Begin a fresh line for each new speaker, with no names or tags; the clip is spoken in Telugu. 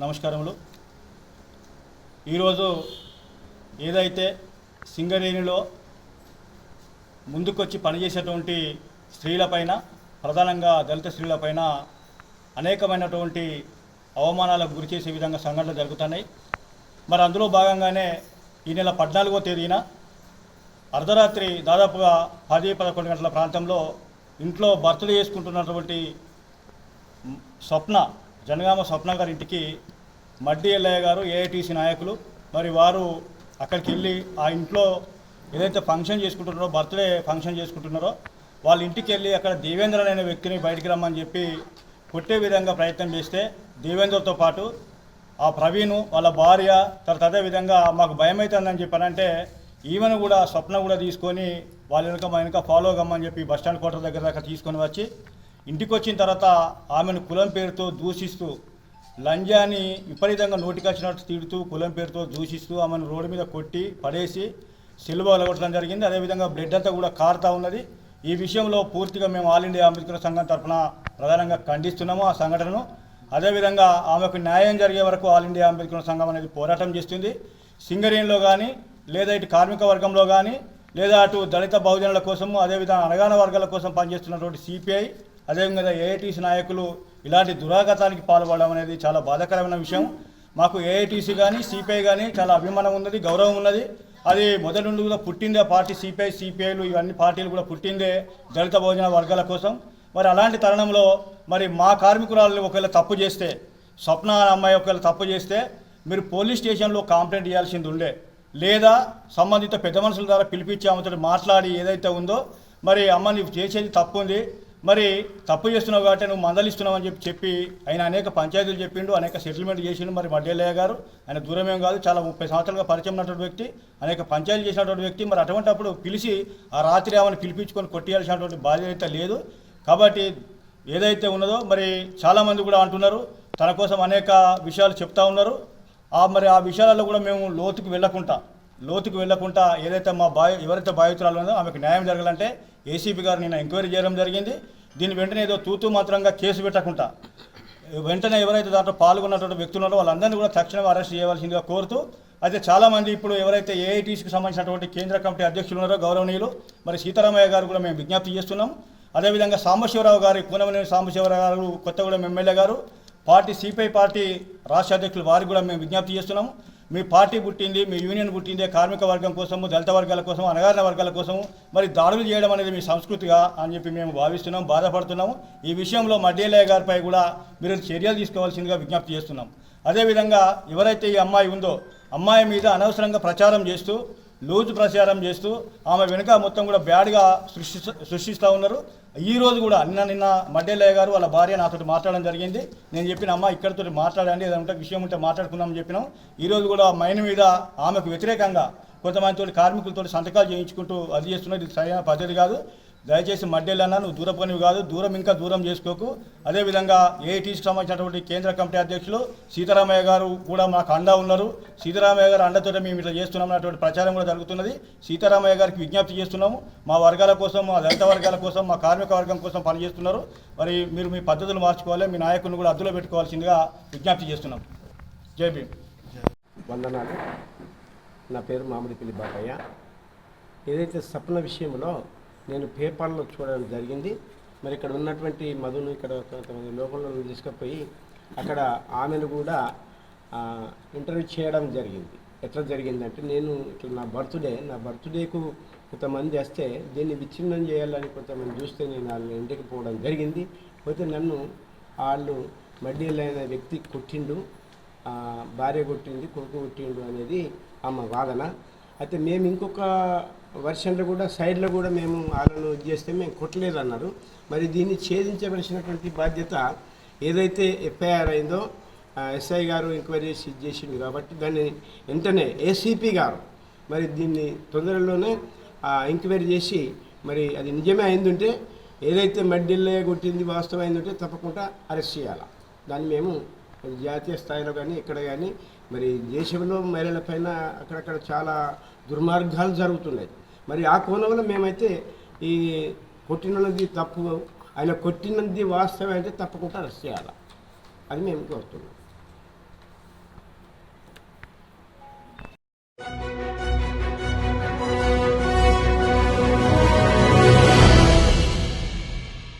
నమస్కారములు. ఈరోజు ఏదైతే సింగరేణిలో ముందుకొచ్చి పనిచేసేటువంటి స్త్రీలపైన ప్రధానంగా దళిత స్త్రీలపైన అనేకమైనటువంటి అవమానాలకు గురి చేసే విధంగా సంఘటనలు జరుగుతున్నాయి. మరి అందులో భాగంగానే ఈ నెల పద్నాలుగో తేదీన అర్ధరాత్రి దాదాపుగా పది పదకొండు గంటల ప్రాంతంలో ఇంట్లో బర్త్డే చేసుకుంటున్నటువంటి స్వప్న జనగామ స్వప్న గారి ఇంటికి మడ్డి ఎల్లయ్య గారు ఏఐటీసీ నాయకులు మరి వారు అక్కడికి వెళ్ళి ఆ ఇంట్లో ఏదైతే ఫంక్షన్ చేసుకుంటున్నారో బర్త్డే ఫంక్షన్ చేసుకుంటున్నారో వాళ్ళ ఇంటికి వెళ్ళి అక్కడ దేవేంద్ర అనే వ్యక్తిని బయటికి రమ్మని చెప్పి కొట్టే విధంగా ప్రయత్నం చేస్తే దేవేంద్రతో పాటు ఆ ప్రవీణ్ వాళ్ళ భార్య తర్వాత అదే విధంగా మాకు భయం అవుతుందని చెప్పానంటే ఈమెను కూడా స్వప్న కూడా తీసుకొని వాళ్ళ వెనుక మా వెనుక ఫాలో కమ్మని చెప్పి బస్ స్టాండ్ కోటర్ దగ్గర దాకా తీసుకొని వచ్చి ఇంటికి వచ్చిన తర్వాత ఆమెను కులం పేరుతో దూషిస్తూ లంజాని విపరీతంగా నోటికొచ్చినట్టు తిడుతూ కులం పేరుతో దూషిస్తూ ఆమెను రోడ్డు మీద కొట్టి పడేసి సిల్వ వెలగొట్టడం జరిగింది. అదేవిధంగా బ్లడ్ అంతా కూడా కారుతూ ఉన్నది. ఈ విషయంలో పూర్తిగా మేము ఆల్ ఇండియా అంబేద్కర్ సంఘం తరఫున ప్రధానంగా ఖండిస్తున్నాము ఆ సంఘటనను. అదేవిధంగా ఆమెకు న్యాయం జరిగే వరకు ఆల్ ఇండియా అంబేద్కర్ సంఘం అనేది పోరాటం చేస్తుంది. సింగరేణిలో కానీ లేదా ఇటు కార్మిక వర్గంలో కానీ లేదా అటు దళిత బహుజనుల కోసము అదేవిధంగా అనగాన వర్గాల కోసం పనిచేస్తున్నటువంటి సిపిఐ అదేవిధంగా ఏఐటీసీ నాయకులు ఇలాంటి దురాగతానికి పాల్పడడం అనేది చాలా బాధాకరమైన విషయం. మాకు ఏఐటీసీ కానీ సిపిఐ కానీ చాలా అభిమానం ఉన్నది గౌరవం ఉన్నది. అది మొదటి నుండి కూడా పుట్టిందే పార్టీ సిపిఐ సిపిఐలు ఇవన్నీ పార్టీలు కూడా పుట్టిందే దళిత బహుజన వర్గాల కోసం. మరి అలాంటి తరుణంలో మరి మా కార్మికురాలని ఒకవేళ తప్పు చేస్తే స్వప్న అమ్మాయి ఒకవేళ తప్పు చేస్తే మీరు పోలీస్ స్టేషన్లో కంప్లైంట్ ఇవ్వాల్సింది ఉండే. లేదా సంబంధిత పెద్ద మనుషుల ద్వారా పిలిపించి ఆమెతో మాట్లాడి ఏదైతే ఉందో మరి అమ్మ నువ్వు చేసేది తప్పు ఉంది మరి తప్పు చేస్తున్నావు కాబట్టి నువ్వు మందలిస్తున్నావు అని చెప్పి చెప్పి ఆయన అనేక పంచాయతీలు చెప్పిండు అనేక సెటిల్మెంట్ చేసిండు. మరి వడ్డేలయ్య గారు ఆయన దూరమేం కాదు చాలా ముప్పై సంవత్సరాలుగా పరిచయం ఉన్నటువంటి వ్యక్తి అనేక పంచాయతీలు చేసినటువంటి వ్యక్తి. మరి అటువంటి అప్పుడు పిలిచి ఆ రాత్రి ఆమెను పిలిపించుకొని కొట్టేయాల్సినటువంటి బాధ్యత అయితే లేదు. కాబట్టి ఏదైతే ఉన్నదో మరి చాలామంది కూడా అంటున్నారు తన కోసం అనేక విషయాలు చెప్తా ఉన్నారు. ఆ మరి ఆ విషయాలలో కూడా మేము లోతుకు వెళ్ళకుండా లోతుకు వెళ్ళకుండా ఏదైతే మా బాయ్ ఎవరైతే బాధితురాలు ఉందో ఆమెకు న్యాయం జరగాలంటే ఏసీపీ గారు నిన్న ఎంక్వైరీ చేయడం జరిగింది. దీని వెంటనే ఏదో తూతూ మాత్రంగా కేసు పెట్టకుండా వెంటనే ఎవరైతే దాంట్లో పాల్గొన్నటువంటి వ్యక్తులు ఉన్నారో వాళ్ళందరినీ కూడా తక్షణం అరెస్ట్ చేయవలసిందిగా కోరుతూ అయితే చాలామంది ఇప్పుడు ఎవరైతే ఏఐటీసీకి సంబంధించినటువంటి కేంద్ర కమిటీ అధ్యక్షులు ఉన్నారో గౌరవనీయులు మరి సీతారామయ్య గారు కూడా మేము విజ్ఞప్తి చేస్తున్నాం. అదేవిధంగా సాంబశివరావు గారి కూనమనేని సాంబశివరావు గారు కొత్తగూడెం ఎమ్మెల్యే గారు పార్టీ సిపిఐ పార్టీ రాష్ట్ర అధ్యక్షులు వారికి కూడా మేము విజ్ఞప్తి చేస్తున్నాము. మీ పార్టీ పుట్టింది మీ యూనియన్ పుట్టింది కార్మిక వర్గం కోసము దళిత వర్గాల కోసం అనగారిన వర్గాల కోసము. మరి దాడులు చేయడం అనేది మీ సంస్కృతిగా అని చెప్పి మేము భావిస్తున్నాం బాధపడుతున్నాము. ఈ విషయంలో మడ్డేలయ్య గారిపై కూడా మీరు చర్యలు తీసుకోవాల్సిందిగా విజ్ఞప్తి చేస్తున్నాం. అదేవిధంగా ఎవరైతే ఈ అమ్మాయి ఉందో అమ్మాయి మీద అనవసరంగా ప్రచారం చేస్తూ లూజ్ ప్రచారం చేస్తూ ఆమె వెనుక మొత్తం కూడా బ్యాడ్గా సృష్టి సృష్టిస్తూ ఉన్నారు. ఈ రోజు కూడా నిన్న నిన్న మడ్డేలయ్య గారు వాళ్ళ భార్య నాతో మాట్లాడడం జరిగింది. నేను చెప్పిన అమ్మ ఇక్కడితో మాట్లాడండి ఏదంటే విషయం ఉంటే మాట్లాడుకుందామని చెప్పినాం. ఈ రోజు కూడా మైన్ మీద ఆమెకు వ్యతిరేకంగా కొంతమందితో కార్మికులతో సంతకాలు చేయించుకుంటూ అది చేస్తున్నది ఇది సరైన పద్ధతి కాదు. దయచేసి మడ్డేళ్ళన్నా నువ్వు దూర పనివి కాదు దూరం ఇంకా దూరం చేసుకోకు. అదేవిధంగా ఏఐటీకి సంబంధించినటువంటి కేంద్ర కమిటీ అధ్యక్షులు సీతారామయ్య గారు కూడా మాకు అండా ఉన్నారు. సీతారామయ్య గారు అండతో మేము ఇట్లా చేస్తున్నాం అన్నటువంటి ప్రచారం కూడా జరుగుతున్నది. సీతారామయ్య గారికి విజ్ఞప్తి చేస్తున్నాము. మా వర్గాల కోసం మా దళిత వర్గాల కోసం మా కార్మిక వర్గం కోసం పనిచేస్తున్నారు. మరి మీరు మీ పద్ధతులు మార్చుకోవాలి మీ నాయకులను కూడా అద్దులో పెట్టుకోవాల్సిందిగా విజ్ఞప్తి చేస్తున్నాం. జై భీమ్.
వందనాలు. నా పేరు మామిడిపల్లి బాబయ్య. ఏదైతే సప్న విషయంలో నేను పేపర్లో చూడడం జరిగింది. మరి ఇక్కడ ఉన్నటువంటి మధును ఇక్కడ కొంతమంది లోపల తీసుకుపోయి అక్కడ ఆమెను కూడా ఇంటర్వ్యూ చేయడం జరిగింది. ఎట్లా జరిగిందంటే నేను ఇట్లా నా బర్త్డే నా బర్త్డేకు కొంతమంది వస్తే దీన్ని విచ్ఛిన్నం చేయాలని కొంతమంది చూస్తే నేను వాళ్ళ ఇంటికి పోవడం జరిగింది. పోతే నన్ను వాళ్ళు మడ్డీలైన వ్యక్తి కొట్టిండు భార్య కొట్టింది కొడుకు కొట్టిండు అనేది ఆమె వాదన. అయితే మేము ఇంకొక వర్షన్లో కూడా సైడ్లో కూడా మేము వాళ్ళను ఇది చేస్తే మేము కొట్టలేదు అన్నారు మరి దీన్ని ఛేదించవలసినటువంటి బాధ్యత ఏదైతే ఎఫ్ఐఆర్ అయిందో ఎస్ఐ గారు ఎంక్వైరీ చేసి ఇది చేసిండు కాబట్టి దాన్ని వెంటనే ఏసీపీ గారు మరి దీన్ని తొందరలోనే ఎంక్వైరీ చేసి మరి అది నిజమే అయిందంటే ఏదైతే మడ్డిల్లే కొట్టింది వాస్తవం అయిందంటే తప్పకుండా అరెస్ట్ చేయాలి. దాన్ని మేము అది జాతీయ స్థాయిలో కానీ ఇక్కడ కానీ మరి దేశంలో మహిళల పైన అక్కడక్కడ చాలా దుర్మార్గాలు జరుగుతున్నాయి. మరి ఆ కోణంలో మేమైతే ఈ కొట్టినది తప్పు ఆయన కొట్టినది వాస్తవం అయితే తప్పకుండా అరెస్ట్ చేయాలి? అది మేము కోరుతున్నాం.